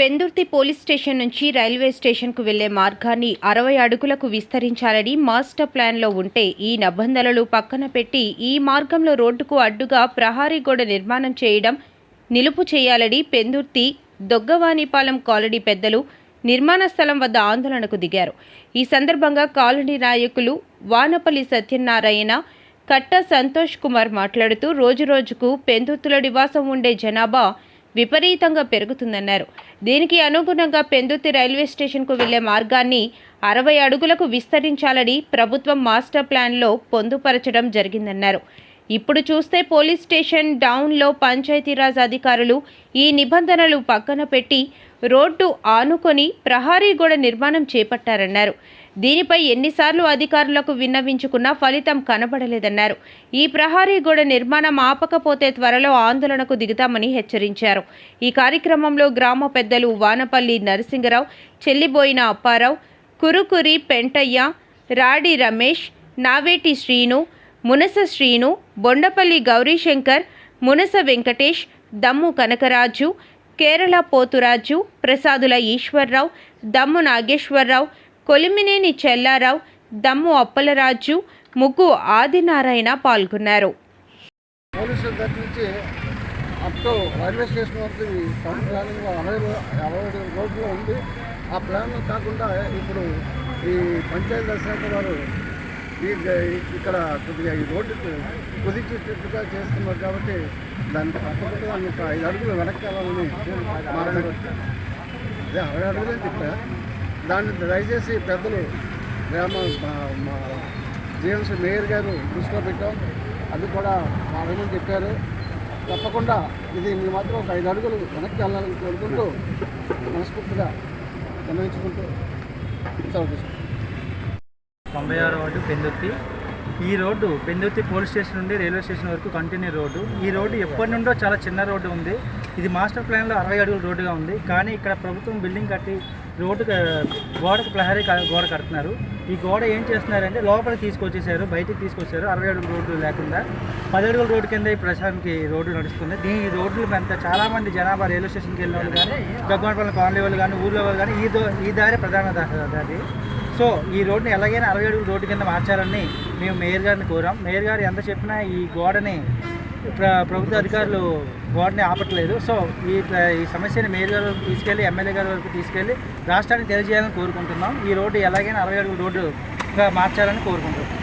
Pendurthi police station నుంచి railway స్టేషన్కు వెళ్ళే మార్గాన్ని అరవై అడుగులకు విస్తరించాలని మాస్టర్ ప్లాన్లో ఉంటే ఈ నిబంధనలు పక్కన పెట్టి ఈ మార్గంలో రోడ్డుకు అడ్డుగా ప్రహారీ గోడ నిర్మాణం చేయడం నిలుపు చేయాలని పెందుర్తి దొగ్గవానిపాలెం కాలనీ పెద్దలు నిర్మాణ స్థలం వద్ద ఆందోళనకు దిగారు. ఈ సందర్భంగా కాలనీ నాయకులు వానపల్లి సత్యనారాయణ కట్ట సంతోష్ కుమార్ మాట్లాడుతూ రోజురోజుకు పెందుర్తుల నివాసం ఉండే జనాభా విపరీతంగా పెరుగుతుందన్నారు. దీనికి అనుగుణంగా పెందుర్తి రైల్వే స్టేషన్కు వెళ్ళే మార్గాన్ని అరవై అడుగులకు విస్తరించాలని ప్రభుత్వం మాస్టర్ ప్లాన్లో పొందుపరచడం జరిగిందన్నారు. ఇప్పుడు చూస్తే పోలీస్ స్టేషన్ డౌన్లో పంచాయతీరాజ్ అధికారులు ఈ నిబంధనలు పక్కన పెట్టి రోడ్డు ఆనుకొని ప్రహారీ గోడ నిర్మాణం చేపట్టారన్నారు. దీనిపై ఎన్నిసార్లు అధికారులకు విన్నవించుకున్నా ఫలితం కనబడలేదన్నారు. ఈ ప్రహారీ గోడ నిర్మాణం ఆపకపోతే త్వరలో ఆందోళనకు దిగుతామని హెచ్చరించారు. ఈ కార్యక్రమంలో గ్రామ పెద్దలు వానపల్లి నరసింగరావు చెల్లిబోయిన అప్పారావు కురుకురి పెంటయ్య రాడి రమేష్ నావేటి శ్రీను మునస శ్రీను బొండపల్లి గౌరీశంకర్ మునస వెంకటేష్ దమ్ము కనకరాజు కేరళ పోతురాజు ప్రసాదుల ఈశ్వర్రావు దమ్ము నాగేశ్వరరావు కొలిమినేని చెల్లారావు దమ్ము అప్పలరాజు ముగ్గు ఆదినారాయణ పాల్గొన్నారు. పోలీసుల దగ్గర నుంచి అప్ టు రైల్వే స్టేషన్ వరకు ఈ టౌన్ ప్లానింగ్ రోడ్లో ఉంది. ఆ ప్లాన్ కాకుండా ఇప్పుడు ఈ పంచాయతీ శాఖ వారు ఈ ఇక్కడ కొద్దిగా ఈ రోడ్డు కుదిచేటట్టుగా చేస్తున్నారు కాబట్టి దాన్ని తప్పకుండా ఒక ఐదు అడుగులు వెనక్కి వెళ్ళాలని అదే అరవై అడుగులే చెప్పా. దాన్ని దయచేసి పెద్దలు గ్రామ మా- మేయర్ గారు దృష్టిలో పెట్టాం. అది కూడా వాళ్ళని చెప్పారు. తప్పకుండా ఇది మీ మాత్రం ఒక ఐదు అడుగులు వెనక్కి వెళ్ళాలని కోరుకుంటూ మనస్ఫూర్తిగా గమనించుకుంటూ సెలవు తొంభై ఆరు రోడ్డు పెందుర్తి. ఈ రోడ్డు పెందుర్తి పోలీస్ స్టేషన్ నుండి రైల్వే స్టేషన్ వరకు కంటిన్యూ రోడ్డు. ఈ రోడ్డు ఎప్పటి నుండో చాలా చిన్న రోడ్డు ఉంది. ఇది మాస్టర్ ప్లాన్లో అరవై అడుగుల రోడ్డుగా ఉంది. కానీ ఇక్కడ ప్రభుత్వం బిల్డింగ్ కట్టి రోడ్డు గోడకు ప్రహరీ గోడ కడుతున్నారు. ఈ గోడ ఏం చేస్తున్నారంటే లోపలికి తీసుకొచ్చేసారు బయటికి తీసుకొచ్చారు. అరవై అడుగుల రోడ్డు లేకుండా. పది అడుగుల రోడ్డు కింద ఈ ప్రశాంత్కి రోడ్డు నడుస్తుంది. దీని రోడ్లు అంతా చాలామంది జనాభా రైల్వే స్టేషన్కి వెళ్ళిన వాళ్ళు కానీ గగ్గోనపల్లి కాలనీ వాళ్ళు కానీ ఊళ్ళో వాళ్ళు కానీ ఈ దో ఈ దారి ప్రధాన దారి. సో ఈ రోడ్డుని ఎలాగైనా అరవై అడుగు రోడ్డు కింద మార్చాలని మేము మేయర్ గారిని కోరాం. మేయర్ గారు ఎంత చెప్పినా ఈ గోడని ప్ర ప్రభుత్వ అధికారులు గోడని ఆపట్లేదు. సో ఈ ఈ సమస్యని మేయర్ గారు వరకు తీసుకెళ్ళి ఎమ్మెల్యే గారి వరకు తీసుకెళ్ళి రాష్ట్రానికి తెలియజేయాలని కోరుకుంటున్నాం. ఈ రోడ్డు ఎలాగైనా అరవై అడుగు రోడ్డుగా మార్చాలని కోరుకుంటున్నాం.